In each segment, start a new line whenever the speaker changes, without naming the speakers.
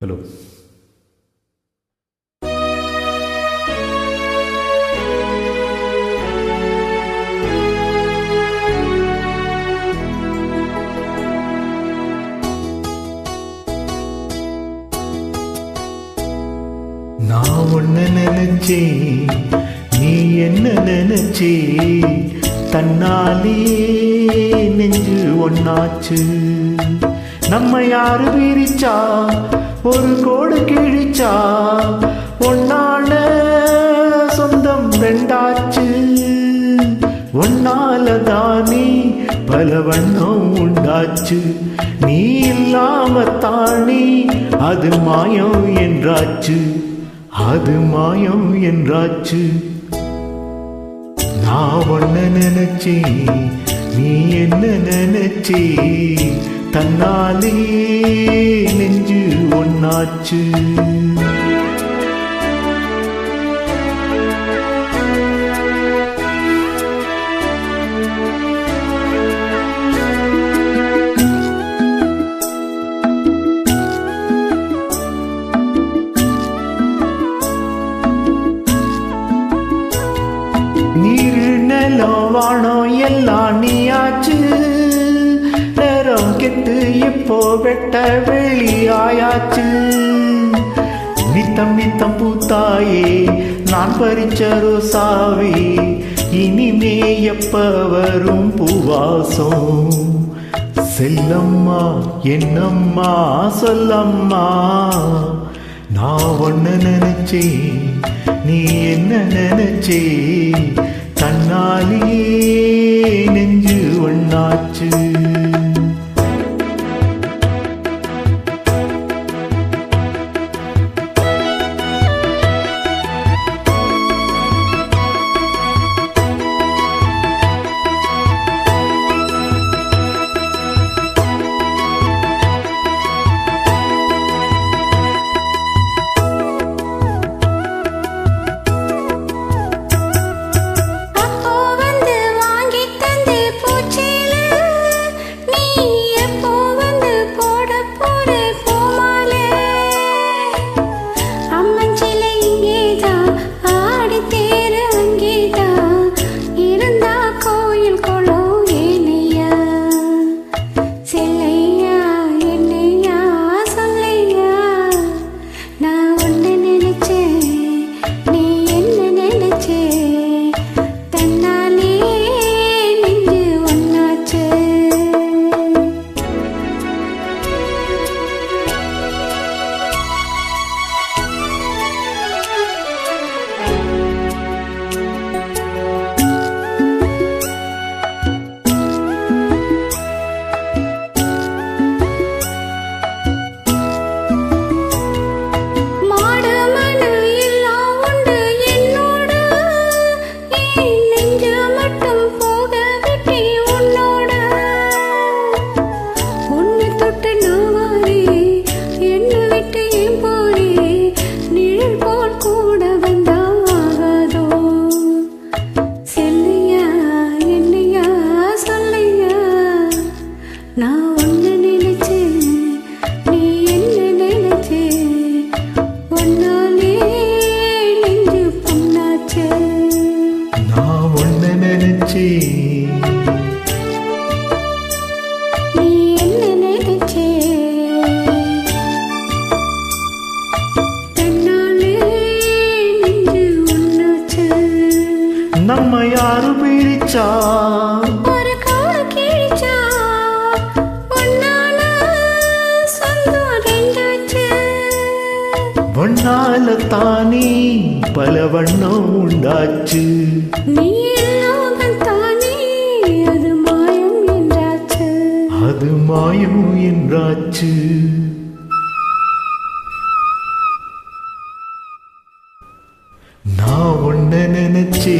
Hello நான் ஒன்ன நினைச்சே நீ என்ன நினைச்சே தன்னாலே நெஞ்சு ஒன்னாச்சு நம்ம யாரு பிரிச்சா ஒரு கோடு கிழிச்சா? ஒன்னால சொந்தம் ரெண்டாச்சு. ஒன்னால தானே பல வண்ணம் உண்டாச்சு. நீ இல்லாம தானே அது மாயம் என்றாச்சு. அது மாயம் என்றாச்சு. நான் ஒன்ன நினைச்சேன் நீ என்ன நினைச்சே தன்னாலே நெஞ்சு ஒன்னாச்சு கெட்டு இப்போ வெட்ட வெளி நித்தம் நித்தம் பூத்தாயே நான் பறிச்ச ரோசாவே இனிமே எப்ப வரும் பூவாசம்? செல்லம்மா என்னம்மா சொல்லம்மா நான் ஒன்ன நினைச்சே நீ என்ன நினைச்சே தன்னாலே நெஞ்சு
ஒன்னாச்சு நினைச்சே?
நம்ம யாரு பிரிச்சா
ஒன்னால
தானே பல வண்ணம் உண்டாச்சு.
நீ மாயம் என்றாச்சு.
நான் ஒன்ன நினைச்சே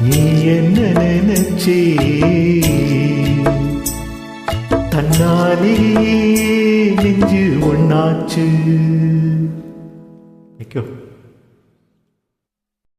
நீ என்ன நினைச்சே தன்னாலே நெஞ்சு ஒன்னாச்சு Thank you.